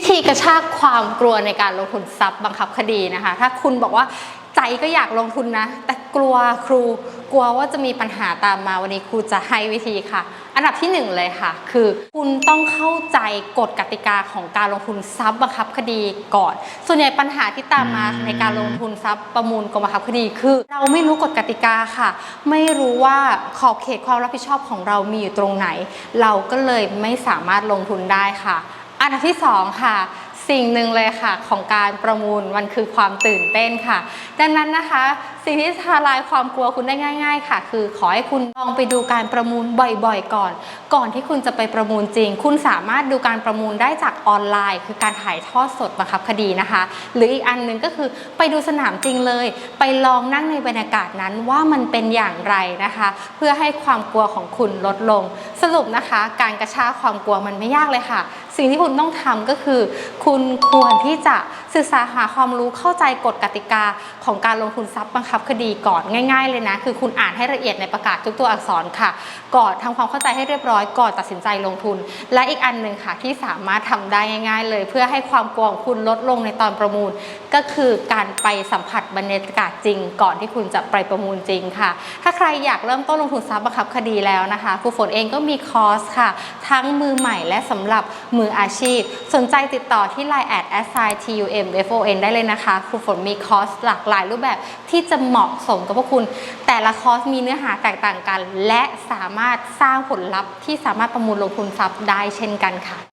วิธีกระชากความกลัวในการลงทุนทรัพย์บังคับคดีนะคะ ถ้าคุณบอกว่าใจก็อยากลงทุนนะ แต่กลัวครูกลัวว่าจะมีปัญหาตามมาวันนี้ครูจะให้วิธีค่ะ อันดับที่หนึ่งเลยค่ะ คือคุณต้องเข้าใจกฎกติกาของการลงทุนทรัพย์บังคับคดีก่อน ส่วนใหญ่ปัญหาที่ตามมาในการลงทุนทรัพย์ประมูลกรมบังคับคดี คือ เราไม่รู้กฎกติกาค่ะ ไม่รู้ว่าขอบเขตความรับผิดชอบของเรามีอยู่ตรงไหน เราก็เลยไม่สามารถลงทุนได้ค่ะ อันดับที่ 2 ค่ะ สิ่งหนึ่งเลยค่ะของการประมูลมันคือความตื่นเต้นค่ะ ดังนั้นนะคะ สิ่งที่ทลายความกลัวคุณได้ง่าย ๆ ค่ะ คือขอให้คุณลองไปดูการประมูลบ่อยๆ ก่อน ก่อนที่คุณจะไปประมูลจริง คุณสามารถดูการประมูลได้จากออนไลน์ คือการถ่ายทอดสดบังคับคดีนะคะ หรืออีกอันหนึ่งก็คือไปดูสนามจริงเลย ไปลองนั่งในบรรยากาศนั้นว่ามันเป็นอย่างไรนะคะ เพื่อให้ความกลัวของคุณลดลง สรุปนะคะ การกระชากความกลัวมันไม่ยากเลยค่ะ สิ่งที่คุณต้องทำก็คือ คุณควรที่จะศึกษาหาความรู้เข้าใจกฎกติกาของการลงทุนทรัพย์บังคับคดีก่อนง่าย ๆ เลยนะ คือคุณอ่านให้ละเอียดในประกาศทุกตัวอักษรค่ะ ก่อนทำความเข้าใจให้เรียบร้อยก่อนตัดสินใจลงทุน และอีกอันหนึ่งค่ะที่สามารถทำได้ง่าย ๆ เลย เพื่อให้ความกลัวของคุณลดลงในตอนประมูล ก็คือการไปสัมผัสบรรยากาศจริง ก่อนที่คุณจะไปประมูลจริงค่ะ ถ้าใครอยากเริ่มต้นลงทุนทรัพย์บังคับคดีแล้วนะคะครูฝนเองก็มีมีคอร์สค่ะ ทั้งมือใหม่และสำหรับมืออาชีพ สนใจติดต่อที่ Line at assign tum fon ได้เลยนะคะ ครูฝนมีคอร์สหลากหลายรูปแบบที่จะเหมาะสมกับพวกคุณ แต่ละคอร์สมีเนื้อหาแตกต่างกัน และสามารถสร้างผลลัพธ์ที่สามารถประมูลลงทุนทรัพย์ได้เช่นกันค่ะ